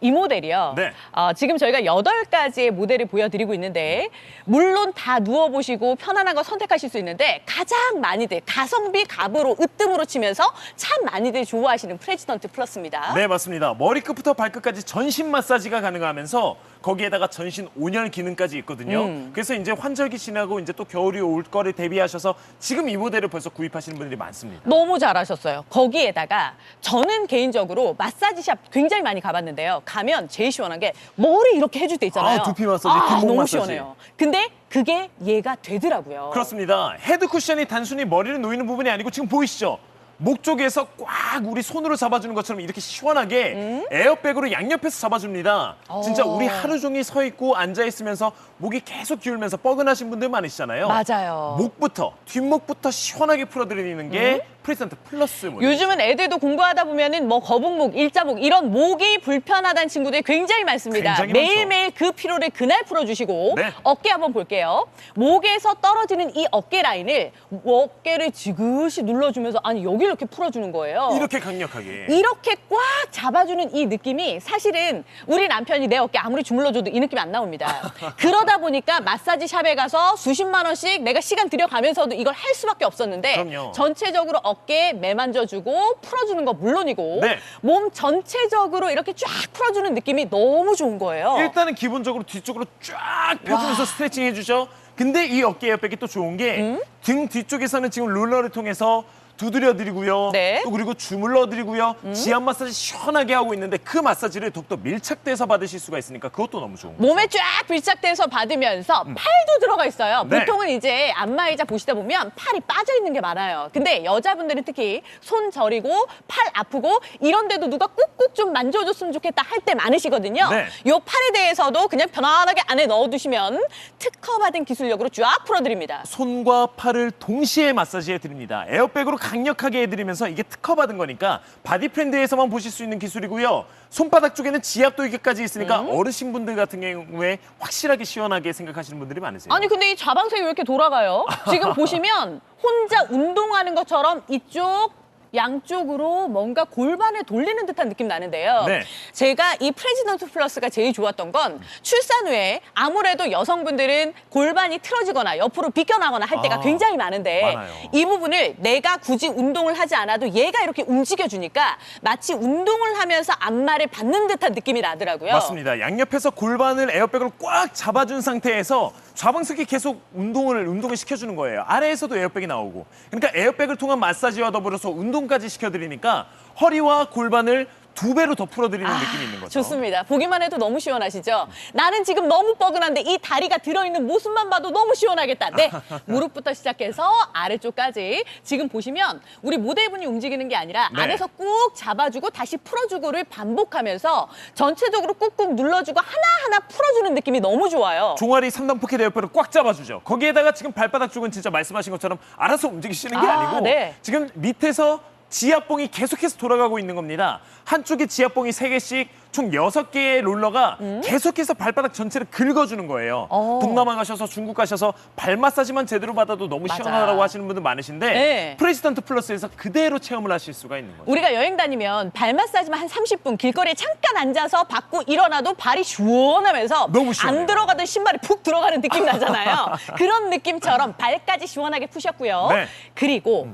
이 모델이요. 네. 어, 지금 저희가 여덟 가지의 모델을 보여드리고 있는데 물론 다 누워보시고 편안한 거 선택하실 수 있는데 가장 많이들 가성비 값으로 으뜸으로 치면서 참 많이들 좋아하시는 프레지던트 플러스입니다. 네, 맞습니다. 머리끝부터 발끝까지 전신 마사지가 가능하면서 거기에다가 전신 온열 기능까지 있거든요. 음. 그래서 이제 환절기 지나고 이제 또 겨울이 올 거를 대비하셔서 지금 이 모델을 벌써 구입하시는 분들이 많습니다. 너무 잘하셨어요. 거기에다가 저는 개인적으로 마사지샵 굉장히 많이 가봤는데요. 가면 제일 시원한 게 머리 이렇게 해줄 때 있잖아요. 아, 두피 마사지, 아, 너무 마사지. 시원해요. 근데 그게 얘가 되더라고요. 그렇습니다. 헤드 쿠션이 단순히 머리를 놓이는 부분이 아니고 지금 보이시죠? 목 쪽에서 꽉 우리 손으로 잡아주는 것처럼 이렇게 시원하게 음? 에어백으로 양옆에서 잡아줍니다. 어. 진짜 우리 하루 종일 서 있고 앉아 있으면서 목이 계속 기울면서 뻐근하신 분들 많으시잖아요. 맞아요. 목부터 뒷목부터 시원하게 풀어드리는 게 음? 10% 플러스 뭐 모델. 요즘은 애들도 공부하다 보면은 뭐 거북목, 일자목 이런 목이 불편하다는 친구들이 굉장히 많습니다. 굉장히 매일매일 그 피로를 그날 풀어주시고 네. 어깨 한번 볼게요. 목에서 떨어지는 이 어깨 라인을 어깨를 지그시 눌러주면서 아니 여기 이렇게 풀어주는 거예요. 이렇게 강력하게. 이렇게 꽉 잡아주는 이 느낌이 사실은 우리 남편이 내 어깨 아무리 주물러줘도 이 느낌이 안 나옵니다. 그러다 보니까 마사지 샵에 가서 수십만 원씩 내가 시간 들여가면서도 이걸 할 수밖에 없었는데 그럼요. 전체적으로 어 매만져주고 풀어주는 거 물론이고 네. 몸 전체적으로 이렇게 쫙 풀어주는 느낌이 너무 좋은 거예요. 일단은 기본적으로 뒤쪽으로 쫙 펴주면서 스트레칭 해주죠. 근데 이 어깨 에어백이 또 좋은 게 등 뒤쪽에서는 지금 롤러를 통해서 두드려드리고요. 네. 또 그리고 주물러드리고요. 지압 마사지 시원하게 하고 있는데 그 마사지를 더욱더 밀착돼서 받으실 수가 있으니까 그것도 너무 좋은 거죠. 몸에 쫙 밀착돼서 받으면서 팔도 들어가 있어요. 네. 보통은 이제 안마의자 보시다 보면 팔이 빠져 있는 게 많아요. 근데 여자분들은 특히 손 저리고 팔 아프고 이런 데도 누가 꾹꾹 좀 만져줬으면 좋겠다 할 때 많으시거든요. 네. 요 팔에 대해서도 그냥 편안하게 안에 넣어두시면 특허받은 기술력으로 쫙 풀어드립니다. 손과 팔을 동시에 마사지 해 드립니다. 에어백으로 강력하게 해드리면서 이게 특허받은 거니까 바디프렌드에서만 보실 수 있는 기술이고요. 손바닥 쪽에는 지압 도기까지 있으니까 음. 어르신분들 같은 경우에 확실하게 시원하게 생각하시는 분들이 많으세요. 아니 근데 이 좌방석이 왜 이렇게 돌아가요? 지금 보시면 혼자 운동하는 것처럼 이쪽 양쪽으로 뭔가 골반을 돌리는 듯한 느낌 나는데요. 네. 제가 이 프레지던트 플러스가 제일 좋았던 건 출산 후에 아무래도 여성분들은 골반이 틀어지거나 옆으로 비껴나거나 할 때가 아, 굉장히 많은데 많아요. 이 부분을 내가 굳이 운동을 하지 않아도 얘가 이렇게 움직여주니까 마치 운동을 하면서 안마를 받는 듯한 느낌이 나더라고요. 맞습니다. 양옆에서 골반을 에어백으로 꽉 잡아준 상태에서 좌방석이 계속 운동을 운동을 시켜주는 거예요. 아래에서도 에어백이 나오고. 그러니까 에어백을 통한 마사지와 더불어서 운동 까지 시켜드리니까 허리와 골반을 두 배로 더 풀어드리는 느낌이 있는 거죠. 아, 좋습니다. 보기만 해도 너무 시원하시죠? 나는 지금 너무 뻐근한데 이 다리가 들어있는 모습만 봐도 너무 시원하겠다. 네, 무릎부터 시작해서 아래쪽까지 지금 보시면 우리 모델분이 움직이는 게 아니라 네. 안에서 꾹 잡아주고 다시 풀어주고를 반복하면서 전체적으로 꾹꾹 눌러주고 하나하나 풀어주는 느낌이 너무 좋아요. 종아리 3단 포켓 에어백을 꽉 잡아주죠. 거기에다가 지금 발바닥 쪽은 진짜 말씀하신 것처럼 알아서 움직이시는 게 아, 아, 니고 네. 지금 밑에서 지압봉이 계속해서 돌아가고 있는 겁니다. 한쪽에 지압봉이 세개씩총 여섯 개의 롤러가 계속해서 발바닥 전체를 긁어주는 거예요. 음? 어. 동남아 가셔서 중국 가셔서 발 마사지만 제대로 받아도 너무 맞아. 시원하다고 하시는 분들 많으신데 네. 프레지던트 플러스에서 그대로 체험을 하실 수가 있는 거죠. 우리가 여행 다니면 발 마사지만 한 30분 길거리에 잠깐 앉아서 받고 일어나도 발이 시원하면서. 안 들어가던 신발이 푹 들어가는 느낌 나잖아요. 그런 느낌처럼 발까지 시원하게 푸셨고요. 네. 그리고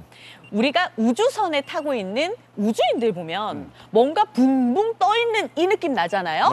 우리가 우주선에 타고 있는 우주인들 보면 뭔가 붕붕 떠 있는 이 느낌 나잖아요.